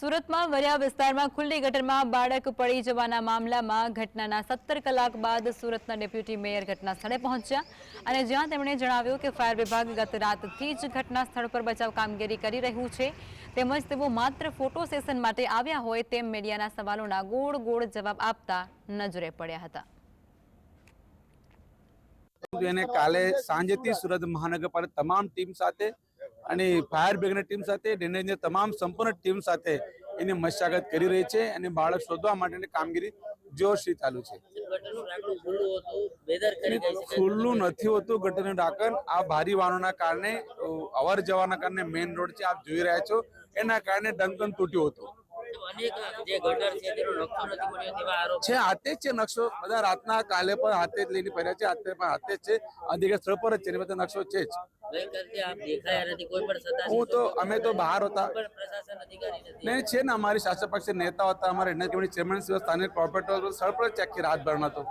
સુરતમાં વરિયા વિસ્તારમાં ખુલ્લી ગટરમાં બાળક પડી જવાના મામલામાં ઘટનાના સત્તર કલાક બાદ સુરતના ડેપ્યુટી મેયર ઘટના સ્થળે પહોંચ્યા અને જ્યાં તેમણે જણાવ્યું કે ફાયર વિભાગ ગત રાતથી જ ઘટના સ્થળ પર બચાવ કામગીરી કરી રહ્યું છે. તેમજ તેઓ માત્ર ફોટો સેશન માટે આવ્યા હોય તેમ મીડિયાના સવાલોના ગોળ ગોળ જવાબ આપતા નજરે પડ્યા હતા. એને કાલે સાંજેથી સુરત મહાનગરપાલિકા તમામ ટીમ સાથે અને ફાયર બ્રિગેડની ટીમ સાથે ડ્રેનેજની તમામ સંપૂર્ણ ટીમ સાથે એની મશાગત કરી રહી છે અને બાળક શોધવા માટેની કામગીરી જોરથી ચાલુ છે. ખુલ્લું નથી હોતું ગટરનું ઢાંકણ આ ભારી વાહનોના કારણે અવર જવાના કારણે મેઇન રોડ છે આપ જોઈ રહ્યા છો. એના કારણે ડંકન તૂટ્યું હતું. છે હાથે જ છે નકશો. બધા રાતના કાલે પણ હાથે જ લઈને પહેર્યા છે હાથે પણ હાથે જ છે. અધિકાર સ્થળ પર જ છે બધા નકશો છે જ. હું તો અમે તો બહાર હતા. પણ પ્રશાસન અધિકારી નથી. ને છે ને અમારી શાસક પક્ષ નેતા હતા અમારા એના ચેરમેન સ્થાનિક કોર્પોરેટર સ્થળ પર ચેક કરી રાતભરના તો.